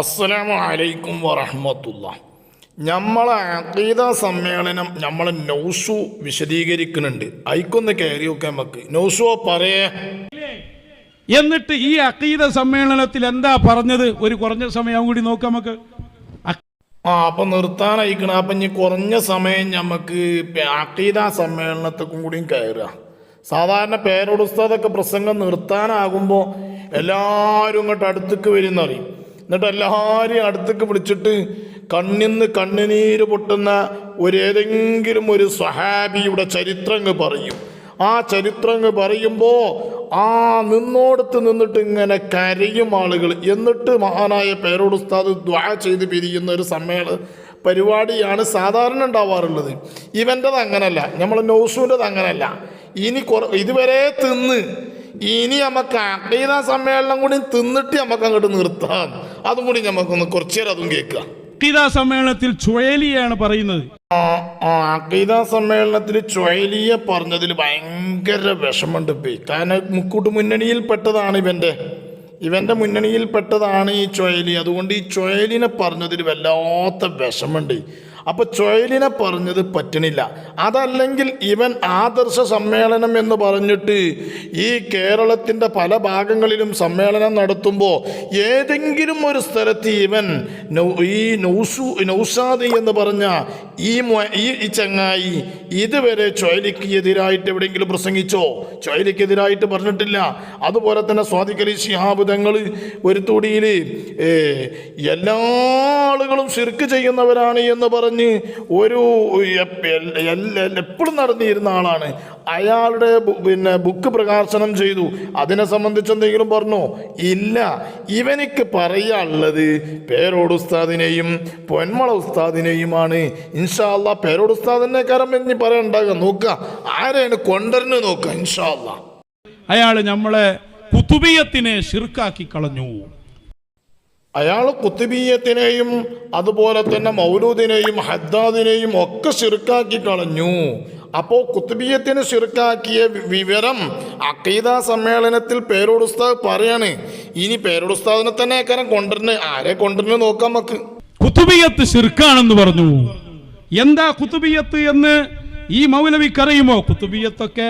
അസ്സലാമു അലൈക്കും വറഹമത്തുള്ള നമ്മളെ അഖീദ സമ്മേളനം നമ്മൾ നൗസു വിശദീകരിക്കുന്നുണ്ട്. ഐക്കൊന്ന് കയറി നോക്കാം നമുക്ക് നൗസുവോ പറയേ. എന്നിട്ട് ഈ അഖീദ സമ്മേളനത്തിൽ എന്താ പറഞ്ഞത്? ഒരു കുറഞ്ഞ സമയം കൂടി നോക്കാം നമുക്ക് ആ അപ്പം നിർത്താൻ അയക്കണം അപ്പം ഇനി കുറഞ്ഞ സമയം നമുക്ക് അഖീദ സമ്മേളനത്തേക്കും കൂടിയും കയറുക. സാധാരണ പേരോടുസ്താദൊക്കെ പ്രസംഗം നിർത്താനാകുമ്പോൾ എല്ലാവരും ഇങ്ങോട്ട് അടുത്തേക്ക് വരുന്നറിയും. എന്നിട്ട് എല്ലാവരെയും അടുത്തേക്ക് വിളിച്ചിട്ട് കണ്ണിന്ന് കണ്ണുനീര് പൊട്ടുന്ന ഒരു ഏതെങ്കിലും ഒരു സഹാബിയുടെ ചരിത്രങ്ങ് പറയും. ആ ചരിത്രങ്ങ് പറയുമ്പോൾ ആ നിന്നോടത്ത് നിന്നിട്ട് ഇങ്ങനെ കരയും ആളുകൾ. എന്നിട്ട് മഹാനായ പേരോട് ഉസ്താദ് ദ്വാ ചെയ്ത് പിരിയുന്ന ഒരു സമ്മേള പരിപാടിയാണ് സാധാരണ ഉണ്ടാവാറുള്ളത്. ഇവന്റെത് അങ്ങനല്ല. നമ്മൾ നൗസുവിന്റെത് അങ്ങനല്ല. ഇനി കുറ ഇതുവരെ തിന്ന് ഇനി നമുക്ക് അക്കീത സമ്മേളനം കൂടി തിന്നിട്ട് നമുക്ക് അങ്ങോട്ട് നിർത്താം. അതും കൂടി നമുക്കൊന്ന് കുറച്ചു നേരം അതും കേൾക്കാം. സമ്മേളനത്തിൽ ചുഴലിയാണ് പറയുന്നത്. ആ ആ സമ്മേളനത്തിൽ ചൊയലിയെ പറഞ്ഞതിൽ ഭയങ്കര വിഷമമുണ്ട് പോയി കാരണം മുക്കൂട്ട് മുന്നണിയിൽ പെട്ടതാണ് ഇവന്റെ. ഇവന്റെ മുന്നണിയിൽ പെട്ടതാണ് ഈ ചൊയലി. അതുകൊണ്ട് ഈ ചൊയലിനെ പറഞ്ഞതിൽ വല്ലാത്ത വിഷമുണ്ട് അപ്പോൾ ചൊയലിനെ പറഞ്ഞത് പറ്റണില്ല. അതല്ലെങ്കിൽ ഇവൻ ആദർശ സമ്മേളനം എന്ന് പറഞ്ഞിട്ട് ഈ കേരളത്തിന്റെ പല ഭാഗങ്ങളിലും സമ്മേളനം നടത്തുമ്പോൾ ഏതെങ്കിലും ഒരു സ്ഥലത്ത് ഇവൻ ഈ നൗസു നൗസാദി എന്ന് പറഞ്ഞ ഈ ഈ ചങ്ങായി ഇതുവരെ ചൊയലിക്ക് എതിരായിട്ട് എവിടെയെങ്കിലും പ്രസംഗിച്ചോ? ചൊയലിക്കെതിരായിട്ട് പറഞ്ഞിട്ടില്ല. അതുപോലെ തന്നെ സ്വാതികലി ശിഹാബ് തങ്ങൾ ഒരു തുടിയിൽ എല്ലാ ആളുകളും ശിർക്ക് ചെയ്യുന്നവരാണ് എന്ന് പറഞ്ഞ് ഒരു എപ്പോഴും നടന്നിരുന്ന ആളാണ്. അയാളുടെ പിന്നെ ബുക്ക് പ്രകാശനം ചെയ്തു. അതിനെ സംബന്ധിച്ച് എന്തെങ്കിലും പറഞ്ഞോ? ഇല്ല. ഇവനിക്ക് പറയാനുള്ളത് പേരോട് ഉസ്താദിനെയും പൊന്മള ഉസ്താദിനെയുമാണ്. ഇൻഷാല്ല പേരോട് ഉസ്താദിനെ കരം എന്നി പറയണ്ടാകുക നോക്കുക. ആരെയാണ് കൊണ്ടുവരുന്നത് നോക്കുക ഇൻഷാല്ല അയാൾ നമ്മളെ കുത്തുബിയത്തിനെ ഷിർക്കാക്കി കളഞ്ഞു. അയാൾ കുത്തുബീയത്തിനെയും അതുപോലെ തന്നെ മൗലൂദിനെയും ഹദ്ദാദിനെയും ഒക്കെ ശിർക്കാക്കി കളഞ്ഞു. അപ്പോൾ കുത്തുബീയത്തിന് ശിർക്കാക്കിയ വിവരം അക്കീദ സമ്മേളനത്തിൽ പേരോടുസ്താദ് പറയാണ്. ഇനി പേരോടുസ്താദിനെ തന്നെ കാരണം കൊണ്ടുവരുന്നത് ആരെ കൊണ്ടുവരുന്നത് നോക്കാം നമുക്ക്. കുത്തുബിയത്ത് ചെറുക്കാണെന്ന് പറഞ്ഞു. എന്താ കുത്തുബിയത്ത് എന്ന് ഈ മൗലവിക്കറിയുമോ കുത്തുബിയത്തൊക്കെ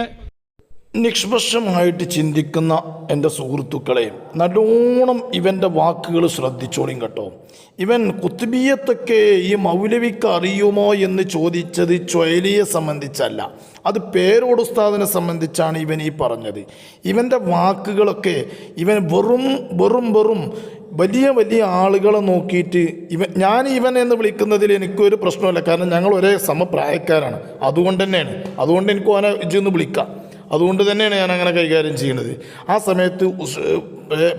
നിഷ്പക്ഷമായിട്ട് ചിന്തിക്കുന്ന എന്റെ സുഹൃത്തുക്കളെ നല്ലോണം ഇവന്റെ വാക്കുകൾ ശ്രദ്ധിച്ചോളിയും കേട്ടോ. ഇവൻ കുത്തുബിയത്തൊക്കെ ഈ മൗലവിക്ക് അറിയുമോ എന്ന് ചോദിച്ചത് ചൊയലിയെ സംബന്ധിച്ചല്ല അത് പേരോടുസ്താദിനെ സംബന്ധിച്ചാണ് ഇവൻ ഈ പറഞ്ഞത്. ഇവന്റെ വാക്കുകളൊക്കെ ഇവൻ വെറും വെറും വെറും വലിയ വലിയ ആളുകളെ നോക്കിയിട്ട് ഇവൻ ഞാൻ ഇവൻ എന്ന് വിളിക്കുന്നതിൽ എനിക്കൊരു പ്രശ്നമില്ല കാരണം ഞങ്ങൾ ഒരേ സമപ്രായക്കാരാണ്. അതുകൊണ്ട് തന്നെയാണ് അതുകൊണ്ട് എനിക്ക് ഓനെ ഇജെന്ന് വിളിക്കാം. അതുകൊണ്ട് തന്നെയാണ് ഞാൻ അങ്ങനെ കൈകാര്യം ചെയ്യുന്നത് ആ സമയത്ത്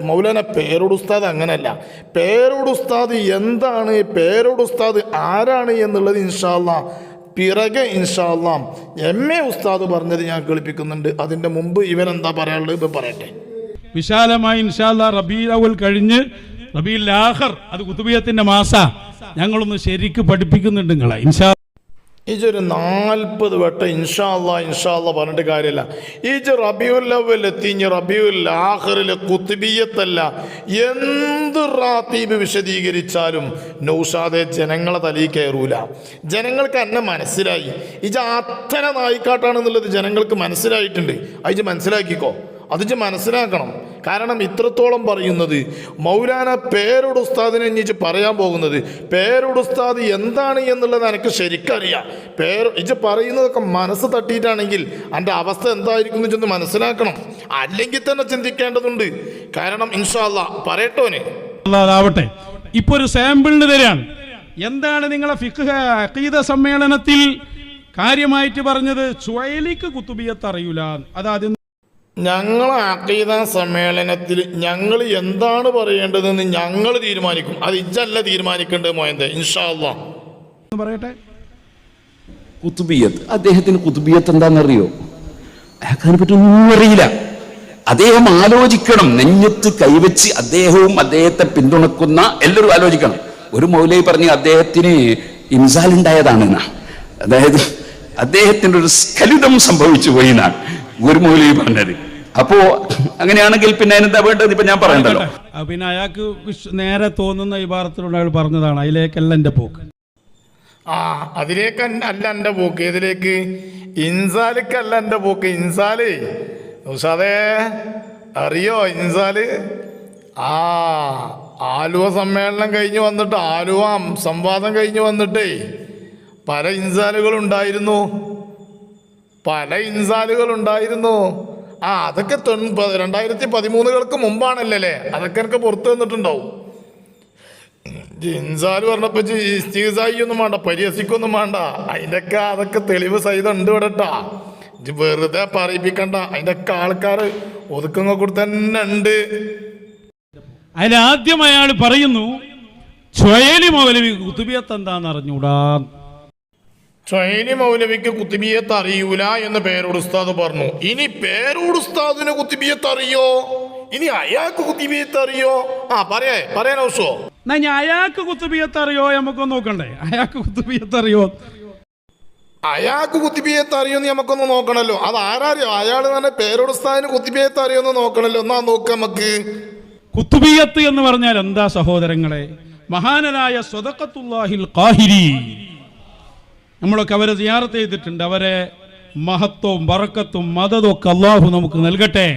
മൗലാന പേരോട് ഉസ്താദ് അങ്ങനെയല്ല പേരോട് ഉസ്താദ് എന്താണ് പേരോട് ഉസ്താദ് ആരാണ് എന്നുള്ളത് ഇൻഷാല്ല പിറകെ ഇൻഷാല്ല എം എ ഉസ്താദ് പറഞ്ഞത് ഞാൻ കേൾപ്പിക്കുന്നുണ്ട്. അതിന്റെ മുമ്പ് ഇവൻ എന്താ പറയാനുള്ളത് ഇപ്പം പറയട്ടെ. വിശാലമായി ഇൻഷാല്ല റബീ അവൽ കഴിഞ്ഞ് റബീൽ ആഹർ അത് കുത്തുബിയത്തിന്റെ മാസ. ഞങ്ങളൊന്ന് ശരിക്ക് പഠിപ്പിക്കുന്നുണ്ട് നിങ്ങളെ. ഇൻഷാ ഇജൊരു നാൽപ്പത് വട്ടം ഇൻഷാല്ല ഇൻഷാല്ല പറഞ്ഞിട്ട് കാര്യമില്ല ഇജ് എത്തി ഇനി റബിയുൽ ആഖറിലെ കുത്തുബിയത്തല്ല എന്ത് റാത്തീബ് വിശദീകരിച്ചാലും നൗഷാദെ ജനങ്ങളെ തലയിൽ കയറൂല. ജനങ്ങൾക്ക് എന്നെ മനസ്സിലായി. ഇജ് അത്തര നായിക്കാട്ടാണെന്നുള്ളത് ജനങ്ങൾക്ക് മനസ്സിലായിട്ടുണ്ട്. അത് മനസ്സിലാക്കിക്കോ. അതിജ് മനസ്സിലാക്കണം. കാരണം ഇത്രത്തോളം പറയുന്നത്. മൗലാന പേരോട് ഉസ്താദിനെ പറയാൻ പോകുന്നത്. പേരോട് ഉസ്താദ് എന്താണ് എന്നുള്ളത് എനിക്ക് ശരിക്കറിയാം. പേര് ഇജ് പറയുന്നതൊക്കെ മനസ്സ് തട്ടിയിട്ടാണെങ്കിൽ എന്റെ അവസ്ഥ എന്തായിരിക്കും എന്ന് ചെന്ന് മനസ്സിലാക്കണം. അല്ലെങ്കിൽ തന്നെ ചിന്തിക്കേണ്ടതുണ്ട്. കാരണം ഇൻഷാല്ല പറയട്ടോനെ അതാവട്ടെ ഇപ്പൊ ഒരു സാമ്പിളിന് തരാണ്. എന്താണ് നിങ്ങളെ ഫിഖ് അഖീദ സമ്മേളനത്തിൽ കാര്യമായിട്ട് പറഞ്ഞത്? ചുഴലിക്ക് കുത്തുബിയത്ത് അതാദ്യം ഞങ്ങളെ അക്കീത സമ്മേളനത്തിൽ ഞങ്ങൾ എന്താണ് പറയേണ്ടതെന്ന് ഞങ്ങൾ തീരുമാനിക്കും. അത് ഇജല്ല തീരുമാനിക്കേണ്ടത് മോയന്തെ ഇൻഷാല്ലാ പറയട്ടെ? കുത്തുബിയത്ത് അദ്ദേഹത്തിന് കുത്തുബിയത്ത് എന്താണെന്നറിയോ? അയാൾക്കതിനെ പറ്റി ഒന്നും അറിയില്ല. അദ്ദേഹം ആലോചിക്കണം. നെഞ്ഞത്ത് കൈവച്ച് അദ്ദേഹവും അദ്ദേഹത്തെ പിന്തുണക്കുന്ന എല്ലാവരും ആലോചിക്കണം. ഒരു മൗലൈ പറഞ്ഞ് അദ്ദേഹത്തിന് ഇൻസാൽ ഉണ്ടായതാണെന്ന അതായത് അദ്ദേഹത്തിന്റെ ഒരു സ്ഖലിതം സംഭവിച്ചു പോയി എന്നാണ് ഒരു മൗലൈ പറഞ്ഞത്. അപ്പോ അങ്ങനെയാണെങ്കിൽ പിന്നെ അതിനെന്താ വേണ്ടത്? ഇപ്പൊ ഞാൻ പറയണ്ടല്ലോ. പിന്നെ അയാൾക്ക് നേരെ തോന്നുന്ന ഈ ഭാരത്തിലൂടെ അയാൾ പറഞ്ഞതാണ് അതിലേക്കല്ല എന്റെ പോക്ക്. ആ അതിലേക്ക് അല്ല എന്റെ പോക്ക്. ഇതിലേക്ക് ഇൻസാലിക്കല്ല എന്റെ പോക്ക്. ഇൻസാൽ? ഉഷാദേ അറിയോ ഇൻസാൽ? ആ ആലുവ സമ്മേളനം കഴിഞ്ഞ് വന്നിട്ട് ആലുവ സംവാദം കഴിഞ്ഞ് വന്നിട്ടേ പല ഇൻസാലുകൾ ഉണ്ടായിരുന്നു. പല ഇൻസാലുകൾ ഉണ്ടായിരുന്നു. ആ അതൊക്കെ തൊൺ- രണ്ടായിരത്തി പതിമൂന്നുകൾക്ക് മുമ്പാണല്ലേ അതൊക്കെ എനിക്ക് പുറത്തു വന്നിട്ടുണ്ടാവും. ഇൻസാൽ പറഞ്ഞപ്പോ ഇസ്തീസായി ഒന്നും വേണ്ട പരിഹസിക്കൊന്നും വേണ്ട അതിന്റെയൊക്കെ അതൊക്കെ തെളിവ് സഹിതം ഉണ്ട് ഇവിടെ ട്ടാ. ഇജ്ജ് വെറുതെ പറയിപ്പിക്കണ്ട. അതിന്റെയൊക്കെ ആൾക്കാർ ഒതുക്കങ്ങ കൂടെ തന്നെ ഉണ്ട്. അതിലാദ്യം അയാൾ പറയുന്നു ചുഴലി മൗലവി കുത്തുബിയത്ത് എന്താന്ന് അറിഞ്ഞൂടാ? ചൈനി മൗലവിക്ക് കുത്തിബിയത്ത് അറിയൂല എന്ന് പേരോട് ഉസ്താദ് പറഞ്ഞു. ഇനി പേരോട് ഉസ്താദിന് കുത്തിബിയത്ത് അറിയോ ഇനി അയാൾക്ക് കുത്തിബിയത്ത് അറിയോ ആ പറയേ പറയാൻ എന്നാ ഞാൻ അയാൾക്ക് കുത്തിബിയത്ത് അറിയോ നമുക്കൊന്ന് നോക്കണ്ടേ? അയാൾക്ക് കുത്തിബിയത്ത് അറിയോ അയാൾക്ക് കുത്തിബിയത്ത് അറിയുമെന്ന് നമുക്കൊന്ന് നോക്കണല്ലോ. അത് ആരാറിയോ? അയാൾ തന്നെ പേരോട് ഉസ്താദിന് കുത്തിബിയത്ത് അറിയുമെന്ന് നോക്കണല്ലോ. എന്നാ നോക്ക് നമുക്ക്. കുത്തുബിയത്ത് എന്ന് പറഞ്ഞാൽ എന്താ സഹോദരങ്ങളെ? മഹാനരായ സ്വതക്കത്തുല്ലാഹിൽ ഖാഹിരി നമ്മളൊക്കെ അവരെ സിയാറത്ത് ചെയ്തിട്ടുണ്ട്. അവരെ മഹത്വവും വറക്കത്തും മതതും ഒക്കെ അള്ളാഹു നമുക്ക് നൽകട്ടെ.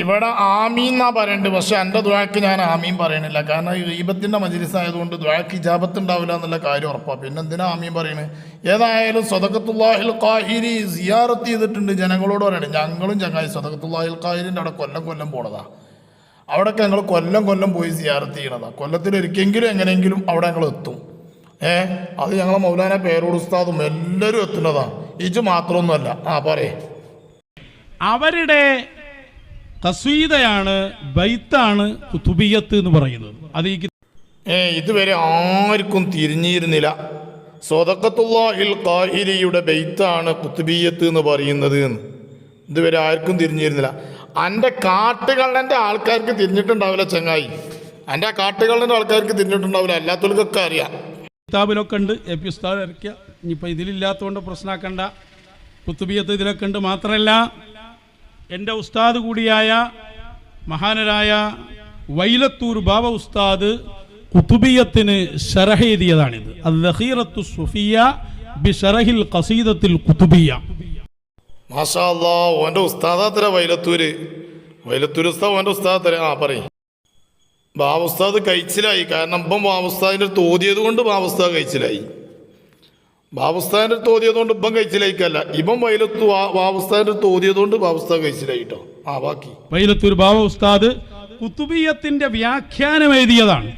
ഇവിടെ ആമീൻ എന്നാ പക്ഷെ എന്റെ ദ്വാക്ക് ഞാൻ ആമീൻ പറയണില്ല. കാരണം ഈ ഈബത്തിന്റെ മജിലിസ് ആയതുകൊണ്ട് ദ്വാക്ക് ഇജാബത്ത് ഉണ്ടാവില്ല എന്നുള്ള കാര്യം ഉറപ്പാണ് പിന്നെ എന്തിനാ ആമീൻ പറയണത് ഏതായാലും സ്വതക്കത്തുല്ലാഹിൽ കാഹിരി സിയാറത്ത് ചെയ്തിട്ടുണ്ട് ജനങ്ങളോട് പറയണേ. ഞങ്ങളും ചങ്ങായി സ്വതക്കത്തുല്ലാഹിൽ കാഹിരിന്റെ അവിടെ കൊല്ലം കൊല്ലം പോണതാ. അവിടെയൊക്കെ ഞങ്ങൾ കൊല്ലം കൊല്ലം പോയി സിയാറത്ത് ചെയ്യണതാ. കൊല്ലത്തിൽ ഒരിക്കെങ്കിലും എങ്ങനെയെങ്കിലും അവിടെ ഞങ്ങൾ എത്തും ഏ? അത് ഞങ്ങളെ മൗലാന പേരോട് ഉസ്താദും എല്ലാവരും എത്തുന്നതാണ് ഇജ് മാത്രമൊന്നുമല്ല ആ പറയേ. അവരുടെ തസ്വീതയാണ് ബൈത്താണ് കുത്തുബിയത്ത് എന്ന് പറയുന്നത്. അത് ഈ ഏ ഇതുവരെ ആർക്കും തിരിഞ്ഞിരുന്നില്ല. സ്വതക്കത്തുല്ലാഹിൽ കാഹിരിയുടെ ബെയ്ത്താണ് കുത്തുബിയത്ത് എന്ന് പറയുന്നത് എന്ന്. ഇതുവരെ ആർക്കും തിരിഞ്ഞിരുന്നില്ല. എന്റെ കാട്ടുകള്ളന്റെ ആൾക്കാർക്ക് തിരിഞ്ഞിട്ടുണ്ടാവില്ല ചങ്ങായി. എന്റെ കാട്ടുകള്ളന്റെ ആൾക്കാർക്ക് തിരിഞ്ഞിട്ടുണ്ടാവില്ല. അല്ലാത്തവർക്കൊക്കെ അറിയാം. കിതാബിലൊക്കെ ഉണ്ട്. എ പി ഉസ്താദ് ഇറക്കിയ. ഇനിയിപ്പോൾ ഇതിലില്ലാത്തതുകൊണ്ട് പ്രശ്നമാക്കണ്ട കുത്തുബിയത്ത് ഇതിലൊക്കെ ഉണ്ട്. മാത്രമല്ല എന്റെ ഉസ്താദ് കൂടിയായ മഹാനരായ വൈലത്തൂർ ബാബ ഉസ്താദ് കുത്തുബിയത്തിന് ഷറഹെഴുതിയതാണിത് അത് ലഹീറത്തു സുഫിയ ബി ഷറഹിൽ ഖസീദത്തിൽ കുത്തുബിയ. മാഷാ അല്ലാ ഓന്റെ ഉസ്താദാത്തര വൈലത്തൂര്. വൈലത്തൂർ ഉസ്താദ് ഓന്റെ ഉസ്താദത്തര ആ പറയും. ബാവുസ്താദ് കഴിച്ചിലായി കാരണം ഇപ്പം ബാവസ്താദിന്റെ തോതിയത് കൊണ്ട് ബാവസ്ഥ കഴിച്ചിലായി ബാവുസ്താദിന്റെ തോതിയത് കൊണ്ട് ഇപ്പം കഴിച്ചിലായിക്കല്ല ഇപ്പം വൈലത്തു ബാവുസ്താദിന്റെ തോതിയത് കൊണ്ട് ബാവസ്ഥ കഴിച്ചിലായി കേട്ടോ ആ ബാക്കി. വൈലത്തൂർ ബാബ ഉസ്താദ് കുത്തുബീയത്തിന്റെ വ്യാഖ്യാനം എഴുതിയതാണ്.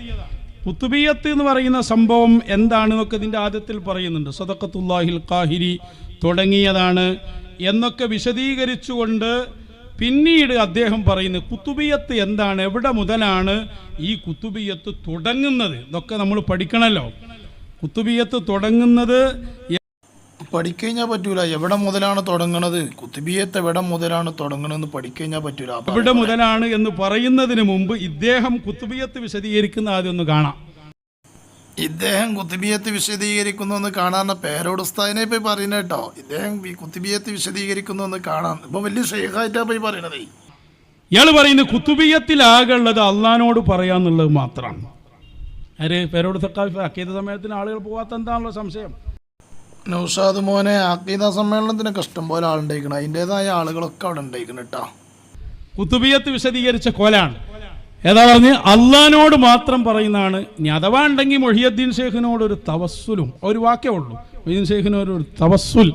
കുത്തുബീയത്ത് എന്ന് പറയുന്ന സംഭവം എന്താണ് എന്നൊക്കെ ഇതിന്റെ ആദ്യത്തിൽ പറയുന്നുണ്ട്. സദക്കത്തുല്ലാഹിൽ കാഹിരി തുടങ്ങിയതാണ് എന്നൊക്കെ വിശദീകരിച്ചുകൊണ്ട് പിന്നീട് അദ്ദേഹം പറയുന്നത് കുത്തുബിയത്ത് എന്താണ്? എവിടെ മുതലാണ് ഈ കുത്തുബിയത്ത് തുടങ്ങുന്നത്? ഇതൊക്കെ നമ്മൾ പഠിക്കണല്ലോ. കുത്തുബിയത്ത് തുടങ്ങുന്നത് പഠിക്കഴിഞ്ഞാൽ പറ്റൂല. എവിടെ മുതലാണ് തുടങ്ങണത്? കുത്തുബിയത്ത് എവിടെ മുതലാണ് തുടങ്ങണമെന്ന് പഠിക്കഴിഞ്ഞാൽ പറ്റൂല. എവിടെ മുതലാണ് എന്ന് പറയുന്നതിന് മുമ്പ് ഇദ്ദേഹം കുത്തുബിയത്ത് വിശദീകരിക്കുന്ന ആദ്യം ഒന്ന് കാണാം. ഇദ്ദേഹം കുത്തിബിയത്ത് വിശദീകരിക്കുന്നു എന്ന് കാണാൻ പേരോട് ഉസ്താദിനെ പോയി പറയുന്നത് കേട്ടോ. ഇദ്ദേഹം ഈ കുത്തുബിയത്ത് വിശദീകരിക്കുന്നു എന്ന് കാണാൻ ഇപ്പൊ വലിയ ഷെയ്ഖായിട്ടാ പോയി പറയണത്. ഇയാൾ പറയുന്നത് കുത്തുബിയത്തിലാകുള്ളത് അള്ളഹാനോട് പറയാന്നുള്ളത് മാത്രമാണ് ആര്? പേരോട് സക്കാഫി അക്കീത സമയത്തിന് ആളുകൾ പോവാത്ത എന്താണല്ലോ സംശയം? നൗഷാദ് മോനെ അക്കീത സമ്മേളനത്തിനൊക്കെ കഷ്ടം പോലെ ആളുണ്ടായിരിക്കണം. അതിന്റെതായ ആളുകളൊക്കെ അവിടെ ഉണ്ടായിരിക്കണം കേട്ടോ. കുത്തുബിയത്ത് വിശദീകരിച്ച കോലാണ്. ഏതാ പറഞ്ഞ്? അള്ളഹാനോട് മാത്രം പറയുന്നതാണ്. ഇനി അഥവാ ഉണ്ടെങ്കിൽ മൊഹിയദ്ദീൻ ഷേഖിനോട് ഒരു തവസ്സുലും ഒരു വാക്കേ ഉള്ളൂ. മൊഹിയദ്ദീൻ ഷേഖിനോട് ഒരു തവസ്സുൽ.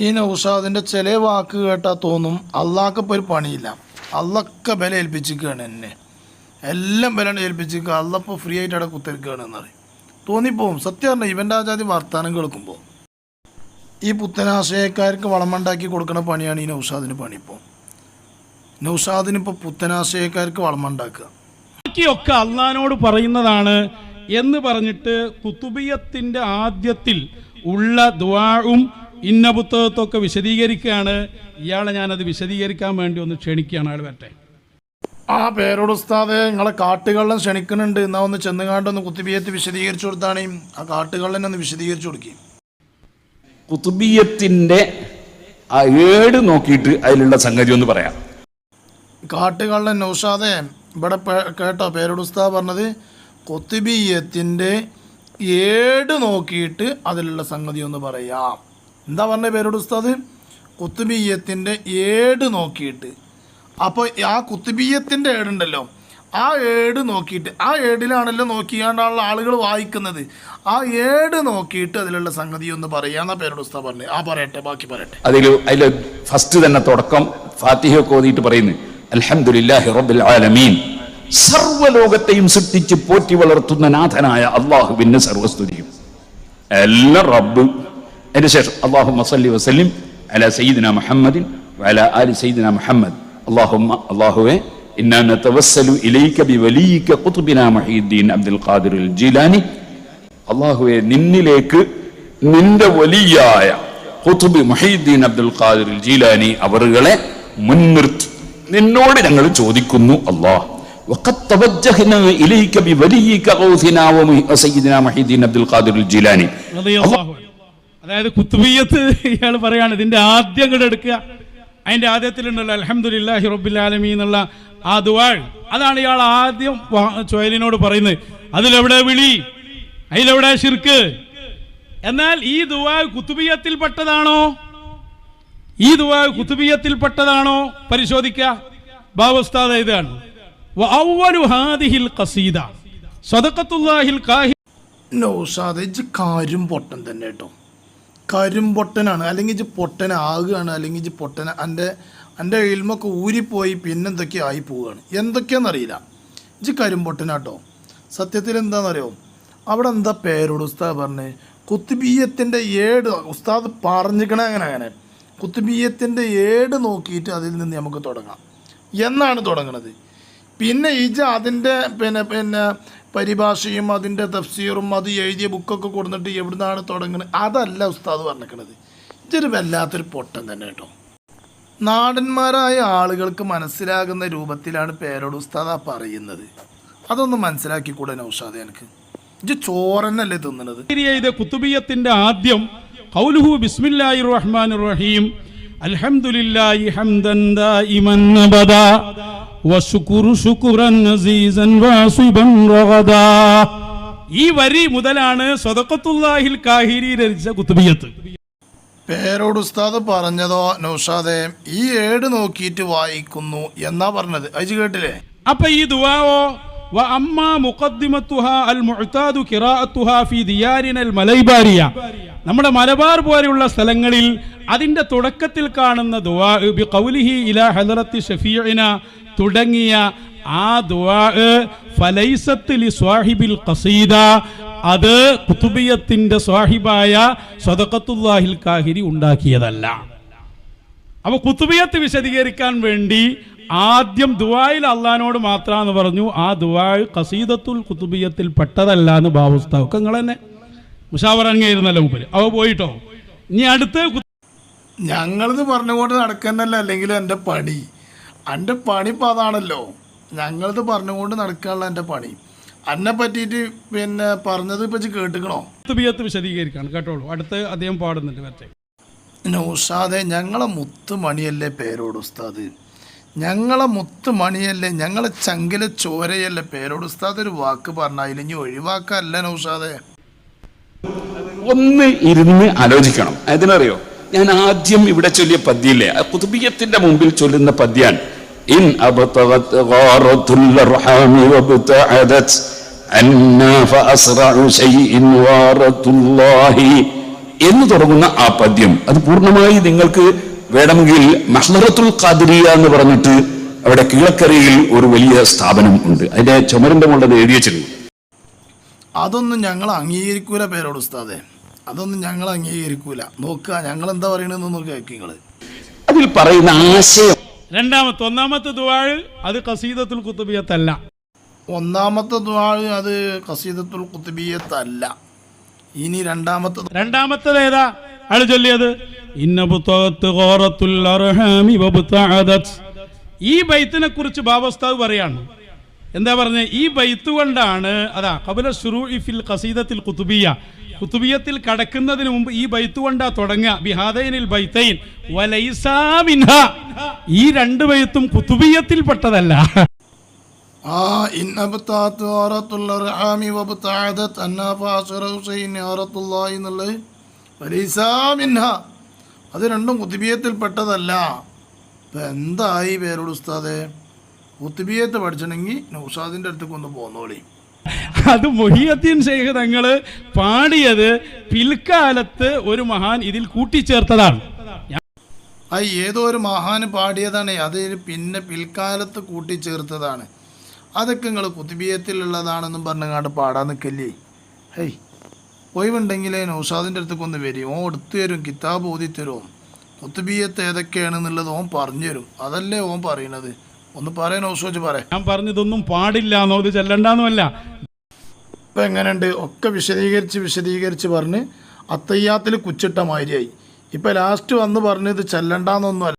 ഈ നൗഷാദിന്റെ ചില വാക്ക് കേട്ടാൽ തോന്നും അള്ളാഹ്ക്കിപ്പോൾ ഒരു പണിയില്ല. അള്ളൊക്കെ ബല ഏൽപ്പിച്ചിരിക്കുകയാണ് എന്നെ. എല്ലാം ബലാണ് ഏൽപ്പിച്ചിരിക്കുക. അള്ളപ്പോൾ ഫ്രീ ആയിട്ട് അവിടെ കുത്തിരിക്കുകയാണ് എന്ന് പറയും. തോന്നിപ്പോവും. സത്യം പറഞ്ഞാൽ ഇവന്റെ ആചാതി വർത്താനം കേൾക്കുമ്പോൾ ഈ പുത്തനാശയക്കാർക്ക് വളമുണ്ടാക്കി കൊടുക്കുന്ന പണിയാണ് ഈ നൗഷാദിന്റെ പണിപ്പോ നൗഷാദിന് ഇപ്പൊ പുത്തനാശയക്കാർക്ക് വളമുണ്ടാക്കുക ബാക്കിയൊക്കെ അള്ളഹാനോട് പറയുന്നതാണ് എന്ന് പറഞ്ഞിട്ട് കുത്തുബിയത്തിന്റെ ആദ്യത്തിൽ ഉള്ള ദ്വാഴും ഇന്ന പുസ്തകത്തൊക്കെ വിശദീകരിക്കുകയാണ്. ഇയാളെ ഞാനത് വിശദീകരിക്കാൻ വേണ്ടി ഒന്ന് ക്ഷണിക്കുകയാണ് അയാൾ വരട്ടെ. ആ പേരോട് ഉസ്താദെ നിങ്ങളെ കാട്ടുകള്ളൻ ക്ഷണിക്കുന്നുണ്ട്. എന്നാ ഒന്ന് ചെന്നുകാണ്ടൊന്ന് കുത്തുബിയത്ത് വിശദീകരിച്ചു കൊടുത്താണ്. ആ കാട്ടുകള്ളനെ ഒന്ന് വിശദീകരിച്ചു കൊടുക്കുകയും കുത്തുബിയത്തിന്റെ ആ ഏട് നോക്കിയിട്ട് അതിലുള്ള സംഗതി ഒന്ന് പറയാം. കാട്ടുകള്ളൻ നൗഷാദെ ഇവിടെ കേട്ടോ പേരോട് ഉസ്താദ് പറഞ്ഞത് കൊത്തുബീയത്തിന്റെ ഏട് നോക്കിയിട്ട് അതിലുള്ള സംഗതി ഒന്ന് പറയാം. എന്താ പറഞ്ഞത് പേരോട് ഉസ്താദ്? കുത്തുബീയത്തിന്റെ ഏട് നോക്കിയിട്ട്. അപ്പോൾ ആ കുത്തുബീയത്തിന്റെ ഏടുണ്ടല്ലോ ആ ഏട് നോക്കിയിട്ട് ആ ഏടിലാണല്ലോ നോക്കിയാണ്ടുള്ള ആളുകൾ വായിക്കുന്നത്. ആ ഏട് നോക്കിയിട്ട് അതിലുള്ള സംഗതി ഒന്ന് പറയാന്നാ പേരോട് ഉസ്താദ് പറഞ്ഞത് ആ പറയട്ടെ ബാക്കി പറയട്ടെ. അതിൽ അതിൽ ഫസ്റ്റ് തന്നെ തുടക്കം ഫാത്തിഹ ഓതിയിട്ട് പറയുന്നു. അൽഹംദുലില്ലാഹി റബ്ബിൽ ആലമീൻ. സർവലോകത്തെയും സൃഷ്ടിച്ച് പോറ്റി വളർത്തുന്ന നാഥനായ അള്ളാഹുവിന് സർവസ്തുതിയും. എല്ലാ റബ്ബ്. അതിന് ശേഷം അള്ളാഹു മസല്ലി വസല്ലിം അല സയ്യിദിന മുഹമ്മദിൻ വഅല ആലി സയ്യിദിന മുഹമ്മദ്. അള്ളാഹുമ്മ അള്ളാഹുവെ ഇന്നാ നതവസ്സലു ഇലൈക ബിവലിയിക ഖുത്ബിന Muhiyuddin Abdul Qadir al Jilani. അള്ളാഹുവെ നിന്നിലേക്ക് നിന്റെ വലിയായ ഖുത്ബ് മുഹീദ്ദീൻ അബ്ദുൽ ഖാദിർ ജീലാനി അവറുകളെ മുൻനിർത്തി. നിന്നോട് ഞങ്ങൾ ചോദിക്കുന്നു അള്ളാഹ് അതായത് കുത്തുബിയത്ത് ഇയാൾ പറയാണ് ഇതിന്റെ ആദ്യം കൂടെ എടുക്കുക. അതിന്റെ ആദ്യത്തിലുണ്ടല്ലോ അലഹമുല്ലാഹി റബ്ബുലാലമി എന്നുള്ള ആ ദുവാൾ അതാണ് ഇയാൾ ആദ്യം ചോയലിനോട് പറയുന്നത്. അതിലെവിടെ വിളി? അതിലെവിടെ ഷിർക്ക് എന്നാൽ ഈ ദുവാ കുത്തുബിയത്തിൽപ്പെട്ടതാണോ ഈ ദുവാ കുത്തുബിയത്തിൽപ്പെട്ടതാണോ പരിശോധിക്കുക ബാബുസ്താദ് ഇതാണ് കാരും പൊട്ടൻ തന്നെ കേട്ടോ. കരും പൊട്ടനാണ്. അല്ലെങ്കിൽ പൊട്ടൻ പൊട്ടനാകുകയാണ് അല്ലെങ്കിൽ ഇജ്ജ് പൊട്ടന എന്റെ എന്റെ ഇൽമൊക്കെ ഊരിപ്പോയി പിന്നെന്തൊക്കെ ആയി പോവുകയാണ് എന്തൊക്കെയാണെന്നറിയില്ല ഇജ് കരും പൊട്ടനാട്ടോ സത്യത്തിൽ എന്താണെന്നറിയോ? അവിടെ എന്താ പേരോട് ഉസ്താദ് പറഞ്ഞ്? കുത്തുബീയത്തിന്റെ ഏട് ഉസ്താദ് പറഞ്ഞിക്കണേ അങ്ങനെ അങ്ങനെ? കുത്തുബീയത്തിന്റെ ഏട് നോക്കിയിട്ട് അതിൽ നിന്ന് നമുക്ക് തുടങ്ങാം. എന്നാണ് തുടങ്ങുന്നത് പിന്നെ ഇജ അതിന്റെ പിന്നെ പിന്നെ പരിഭാഷയും അതിന്റെ തഫ്സീറും അത് എഴുതിയ ബുക്കൊക്കെ കൊടുത്തിട്ട് എവിടുന്നാണ് തുടങ്ങുന്നത് അതല്ല ഉസ്താദ് പറഞ്ഞിരിക്കണത്. ഇതൊരു വല്ലാത്തൊരു പൊട്ടൻ തന്നെ കേട്ടോ. നാടന്മാരായ ആളുകൾക്ക് മനസ്സിലാകുന്ന രൂപത്തിലാണ് പേരോട് ഉസ്താദ് ആ പറയുന്നത്. അതൊന്ന് മനസ്സിലാക്കിക്കൂടെ നൗഷാദ് എനിക്ക്? ഇത് ചോറന്നല്ലേ തിന്നണത്? ചെയ്ത കുത്തുബിയത്തിന്റെ ആദ്യം ഖൗലുഹു الرحمن الرحيم الحمد لله حمدا دائما അബദാ. وشكر شكرا അസീസൻ واصبا رغدا ഈ വരി മുതലാണ് സ്വതക്കത്തുല്ലാഹിൽ കാഹിരി രചിച്ച കുത്തുബിയത്ത് പേരോട് ഉസ്താദ് പറഞ്ഞതോ നൗഷാദെ ഈ ഏട് നോക്കിയിട്ട് വായിക്കുന്നു എന്നാ പറഞ്ഞത്. അജ് കേട്ടില്ലേ? അപ്പൊ ഈ ദുവാവോ അമ്മാ മുഖദ്ദിമത്തുഹാ അൽ മുഹ്താദു ഖിറാഅത്തുഹാ ഫി ദിയാരിനൽ മലൈബാരിയ. നമ്മുടെ മലബാർ പോലെയുള്ള സ്ഥലങ്ങളിൽ അതിന്റെ തുടക്കത്തിൽ കാണുന്ന ദുവാ ബി ഖൗലിഹി ഹലറത്തി ഷഫീഇന തുടങ്ങിയ ആ ദുവാ ഫലൈസത്ത് ലി സ്വാഹിബിൽ ഖസീദ അത് കുത്തുബിയത്തിന്റെ സ്വാഹിബായ സദഖത്തുല്ലാഹിൽ കാഹിരി ഉണ്ടാക്കിയതല്ല. അപ്പൊ കുത്തുബിയത്ത് വിശദീകരിക്കാൻ വേണ്ടി ആദ്യം ദുബായിൽ അള്ളഹാനോട് മാത്രാന്ന് പറഞ്ഞു ആ ദുബായ് കസീദത്തുൽ കുത്തുബിയത്തിൽ പെട്ടതല്ല എന്ന് ബാബുസ്താവ് നിങ്ങൾ തന്നെ മുഷാവറങ്ങായിരുന്നല്ലോ മൂപ്പര്. അവ പോയിട്ടോ? ഇനി അടുത്ത് ഞങ്ങളിത് പറഞ്ഞുകൊണ്ട് നടക്കുന്നല്ല അല്ലെങ്കിൽ എന്റെ പണി. എന്റെ പണി ഇപ്പം അതാണല്ലോ. ഞങ്ങളിത് പറഞ്ഞുകൊണ്ട് നടക്കാനുള്ള എന്റെ പണി. എന്നെ പറ്റിയിട്ട് പിന്നെ പറഞ്ഞത് ഇപ്പം കേട്ടുക്കണോ? കുത്തുബിയത്ത് വിശദീകരിക്കാണ്. കേട്ടോളൂ. അടുത്ത് അദ്ദേഹം പാടുന്നുണ്ട് മറ്റേ ഉഷാദെ ഞങ്ങളെ മുത്ത് മണിയല്ലേ പേരോട് ഉസ്താദ്? ഞങ്ങളെ മുത്ത് മണിയല്ലേ ഞങ്ങളെ ചങ്കിലെ ചോരയല്ലേ പേരോട് ഉസ്താദ്? ഒരു വാക്ക് പറഞ്ഞാൽ ഇനി ഒഴിവാക്കല്ല നൗഷാദെ ഒന്ന് ഇരുന്ന് ആലോചിക്കണം. അതിനറിയോ? ഞാൻ ആദ്യം ഇവിടെ ചൊല്ലിയ പദ്യയില്ലേ ആ കുതുബിയത്തിന്റെ മുമ്പിൽ ചൊല്ലുന്ന പദ്യാണ്. ഇൻ എന്ന് തുടങ്ങുന്ന ആ പദ്യം. അത് പൂർണമായി നിങ്ങൾക്ക് വേണമെങ്കിൽ മഹ്ലറത്തുൽ ഖാദിരിയ എന്ന് പറഞ്ഞിട്ട് അവിടെ കിഴക്കരയിൽ ഒരു വലിയ സ്ഥാപനം ഉണ്ട്. അതിന്റെ ചുമരിന്റെ മുകളിൽ എഴുതി വെച്ചിട്ടുണ്ട്. അതൊന്നും ഞങ്ങൾ അംഗീകരിക്കൂല പേരോട് ഉസ്താദെ. അതൊന്നും ഞങ്ങൾ അംഗീകരിക്കൂല. നോക്കുക ഞങ്ങൾ എന്താ പറയണെന്ന് കേൾക്കുക അതിൽ പറയുന്ന ആശയം. രണ്ടാമത്തെ ഒന്നാമത്തെ ദുവാഴ് അത് കസീദത്തുൽ കുത്തുബിയത്തല്ല ഒന്നാമത്തെ ദുവാഴ് അത് കസീദത്തുൽ കുത്തുബിയത്തല്ല ഇനി രണ്ടാമത്തെ രണ്ടാമത്തത് ഏതാ? അയാൾ ചൊല്ലിയത്. ഈ ബൈത്തിനെ കുറിച്ച് ബാബസ്താവ് പറയാണ്. എന്താ പറഞ്ഞ? ഈ ബൈത്ത് കൊണ്ടാണ് അതാ കബല ഷുറൂഇ ഫിൽ ഖസീദത്തിൽ കുത്തുബിയ കുത്തുബിയത്തിൽ കടക്കുന്നതിന് മുമ്പ് ഈ ബൈത്ത് കൊണ്ടാ തുടങ്ങുക. ബിഹാദൈനിൽ ബൈത്തൈൻ. വലൈസാ മിൻഹ. ഈ രണ്ട് ബൈത്തും ആ ഹുസൈൻ യറത്തുല്ലാഹി എന്നുള്ളത് വലൈസാ മിൻഹ. അത് രണ്ടും കുത്തിബിയത്തിൽപ്പെട്ടതല്ല ഇപ്പം എന്തായി പേരോട് ഉസ്താദെ? കുത്തിബിയത്ത് പഠിച്ചണെങ്കിൽ നൗസാദിന്റെ അടുത്തേക്ക് ഒന്ന് പോന്നോളി. അത് മൊഹിയദ്ദീൻ ശൈഖ് തങ്ങൾ പാടിയത് പിൽക്കാലത്ത് ഒരു മഹാൻ ഇതിൽ കൂട്ടിച്ചേർത്തതാണ്. ആ ഏതോ ഒരു മഹാന് പാടിയതാണ് അത് പിന്നെ പിൽക്കാലത്ത് കൂട്ടിച്ചേർത്തതാണ്. അതൊക്കെ നിങ്ങൾ കുത്തിബിയത്തിലുള്ളതാണെന്നും പറഞ്ഞങ്ങാണ്ട് പാടാൻ നിൽക്കല്ലേ ഹേയ് ഒഴിവുണ്ടെങ്കിൽ നൗഷാദിന്റെ അടുത്തേക്ക് ഒന്ന് വരും. ഓൻ എടുത്തു തരും കിതാബ് ഓതി തരും. കുത്തുബിയത്ത് ഏതൊക്കെയാണെന്നുള്ളത് ഓൻ പറഞ്ഞു തരും. അതല്ലേ ഓൻ പറയണത്. ഒന്ന് പറയണോ സൂചി പറയാം. ഞാൻ പറഞ്ഞതൊന്നും പാടില്ല എന്നോ ഇത് ചെല്ലണ്ടെന്നുമല്ല. ഇപ്പം എങ്ങനെയുണ്ട്? ഒക്കെ വിശദീകരിച്ച് വിശദീകരിച്ച് പറഞ്ഞ് അത്തയ്യാത്തിൽ കുച്ചിട്ട മാതിരിയായി. ഇപ്പം ലാസ്റ്റ് വന്ന് പറഞ്ഞത് ചെല്ലണ്ടെന്നൊന്നും